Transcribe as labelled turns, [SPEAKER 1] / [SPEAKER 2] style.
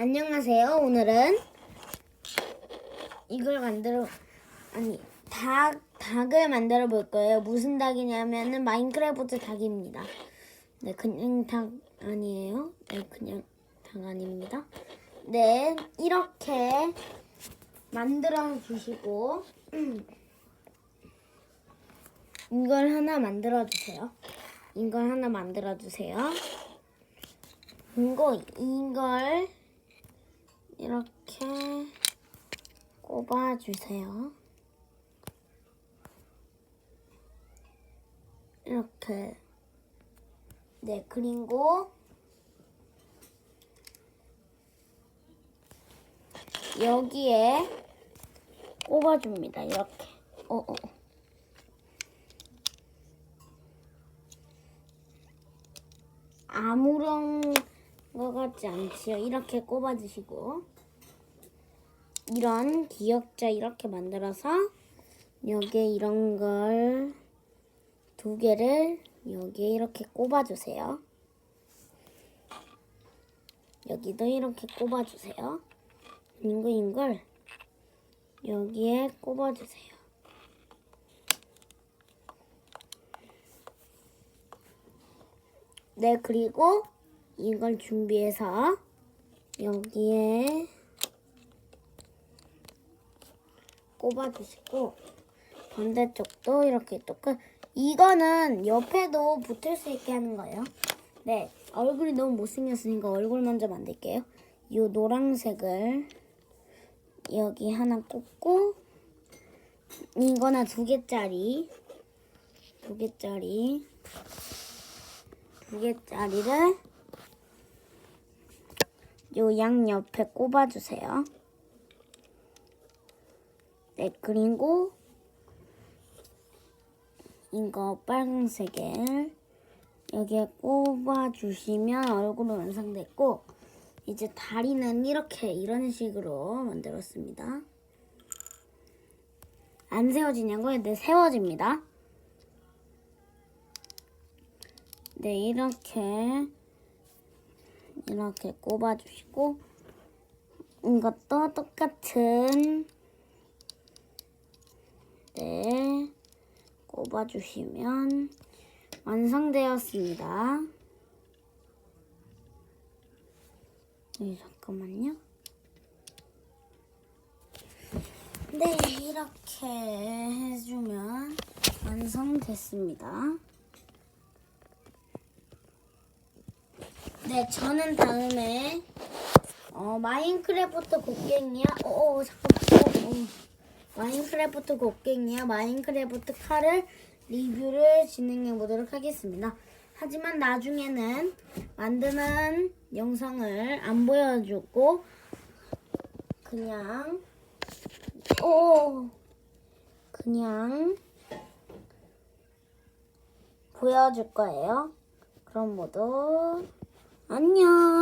[SPEAKER 1] 안녕하세요. 오늘은 이걸 만들어 아니 닭 닭을 만들어 볼 거예요. 무슨 닭이냐면은 마인크래프트 닭입니다. 네, 그냥 닭 아니에요. 네, 그냥 닭 아닙니다. 네, 이렇게 만들어 주시고 이걸 하나 만들어 주세요. 이걸 하나 만들어 주세요. 그리고 이걸 이렇게 꼽아주세요. 이렇게. 네, 그리고 여기에 꼽아줍니다. 이렇게. 어, 어. 아무런 것 같지 않지요. 이렇게 꼽아주시고 이런 기역자 이렇게 만들어서 여기에 이런 걸 두 개를 여기에 이렇게 꼽아주세요. 여기도 이렇게 꼽아주세요. 그리고 이걸 여기에 꼽아주세요. 네, 그리고 이걸 준비해서 여기에 꼽아주시고 반대쪽도 이렇게 똑같 이거는 옆에도 붙을 수 있게 하는 거예요. 네, 얼굴이 너무 못생겼으니까 얼굴 먼저 만들게요. 이 노란색을 여기 하나 꽂고 이거나 두 개짜리 두 개짜리 두 개짜리를 요 양 옆에 꼽아주세요. 네, 그리고 이거 빨간색을 여기에 꼽아주시면 얼굴은 완성됐고 이제 다리는 이렇게 이런 식으로 만들었습니다. 안 세워지냐고요? 네, 세워집니다. 네, 이렇게 이렇게 꼽아주시고 이것도 똑같은 네 꼽아주시면 완성되었습니다. 네, 잠깐만요. 네, 이렇게 해주면 완성됐습니다. 네, 저는 다음에 어, 마인크래프트 곡괭이야. 어, 어 잠깐만. 어, 어. 마인크래프트 곡괭이야. 마인크래프트 칼을 리뷰를 진행해 보도록 하겠습니다. 하지만 나중에는 만드는 영상을 안 보여주고 그냥 오 그냥 보여줄 거예요. 그럼 모두 안녕.